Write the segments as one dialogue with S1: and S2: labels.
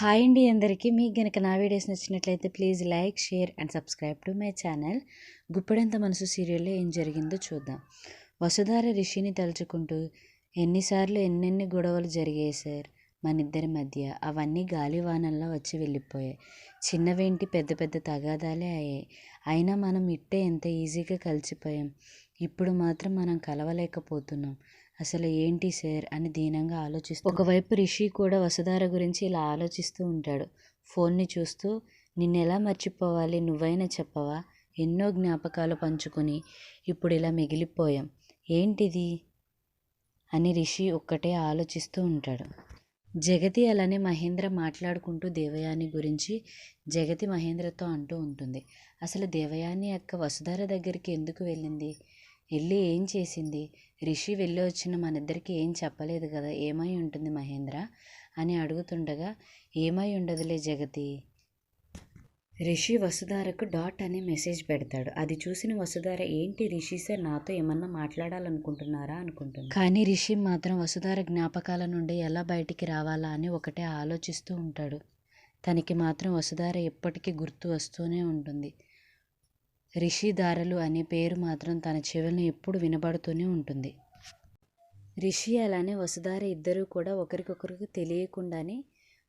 S1: Hi అండి అందరికీ. మీకు గనక నా వీడియోస్ నచ్చినట్లయితే please like share and subscribe to my channel. Guppedantha Manasu సీరియల్లో ఏం జరిగిందో చూద్దాం. వసుధార రిషిని తలుచుకుంటూ ఎన్నిసార్లు ఎన్నెన్ని గొడవలు జరిగాయి సార్? మన ఇద్దరి మధ్య అవన్నీ గాలివానల్లా వచ్చి వెళ్ళిపోయాయి. చిన్నవేంటి పెద్ద పెద్ద తగాదాలే అయ్యాయి. అయినా మనం ఇట్టే ఎంత ఈజీగా కలిసిపోయాం. ఇప్పుడు మాత్రం మనం కలవలేకపోతున్నాం. అసలు ఏంటి సార్ అని దీనంగా ఆలోచిస్తూ ఒకవైపు రిషి కూడా వసుధార గురించి ఇలా ఆలోచిస్తూ ఉంటాడు. ఫోన్ని చూస్తూ నిన్నెలా మర్చిపోవాలి? నువ్వైనా చెప్పవా? ఎన్నో జ్ఞాపకాలు పంచుకొని ఇప్పుడు ఇలా మిగిలిపోయాం. ఏంటిది? అని రిషి ఒక్కటే ఆలోచిస్తూ ఉంటాడు. జగతి అలానే మహేంద్ర మాట్లాడుకుంటూ దేవయాని గురించి జగతి మహేంద్రతో అంటూ ఉంటుంది. అసలు దేవయాని అక్క వసుధార దగ్గరికి ఎందుకు వెళ్ళింది? వెళ్ళి ఏం చేసింది? రిషి వెళ్ళి వచ్చిన మనిద్దరికి ఏం చెప్పలేదు కదా? ఏమై ఉంటుంది మహేంద్ర? అని అడుగుతుండగా ఏమై ఉండదులే జగతి. రిషి వసుధారకు డాట్ అనే మెసేజ్ పెడతాడు. అది చూసిన వసుధార ఏంటి రిషి సార్ నాతో ఏమన్నా మాట్లాడాలనుకుంటున్నారా అనుకుంటుంది. కానీ రిషి మాత్రం వసుధార జ్ఞాపకాల నుండి ఎలా బయటికి రావాలా అని ఒకటే ఆలోచిస్తూ ఉంటాడు. తనకి మాత్రం వసుధార ఎప్పటికీ గుర్తు వస్తూనే ఉంటుంది. రిషి దారలు అనే పేరు మాత్రం తన చెవులను ఎప్పుడు వినబడుతూనే ఉంటుంది. రిషి అలానే వసుధార ఇద్దరూ కూడా ఒకరికొకరికి తెలియకుండానే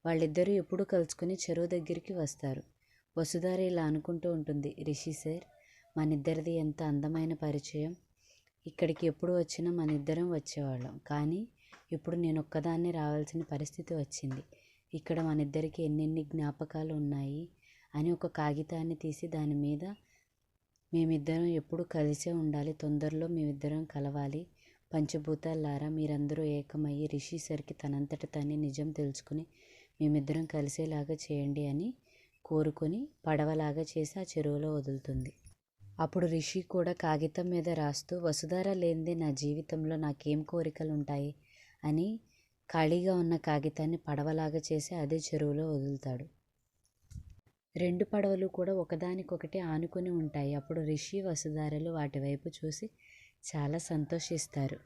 S1: వాళ్ళిద్దరూ ఎప్పుడు కలుసుకుని చెరువు దగ్గరికి వస్తారు. వసుధార ఇలా అనుకుంటూ ఉంటుంది రిషి సార్ మనిద్దరిది ఎంత అందమైన పరిచయం. ఇక్కడికి ఎప్పుడు వచ్చినా మన ఇద్దరం వచ్చేవాళ్ళం. కానీ ఇప్పుడు నేను ఒక్కదాన్ని రావాల్సిన పరిస్థితి వచ్చింది. ఇక్కడ మన ఇద్దరికి ఎన్నెన్ని జ్ఞాపకాలు ఉన్నాయి అని ఒక కాగితాన్ని తీసి దాని మీద మేమిద్దరం ఎప్పుడు కలిసే ఉండాలి. తొందరలో మేమిద్దరం కలవాలి. పంచభూతాలారా మీరందరూ ఏకమయ్యి రిషి సరికి తనంతట తనే నిజం తెలుసుకుని మేమిద్దరం కలిసేలాగా చేయండి అని కోరుకొని పడవలాగా చేసి ఆ చెరువులో వదులుతుంది. అప్పుడు రిషి కూడా కాగితం మీద రాస్తూ వసుధార లేనిదే నా జీవితంలో నాకేం కోరికలు ఉంటాయి అని ఖాళీగా ఉన్న కాగితాన్ని పడవలాగా చేసి అదే చెరువులో వదులుతాడు. రెండు పడవలు కూడా ఒకదానికొకటి ఆనుకొని ఉంటాయి. అప్పుడు రిషి వసుధారలు వాటి వైపు చూసి చాలా సంతోషిస్తారు.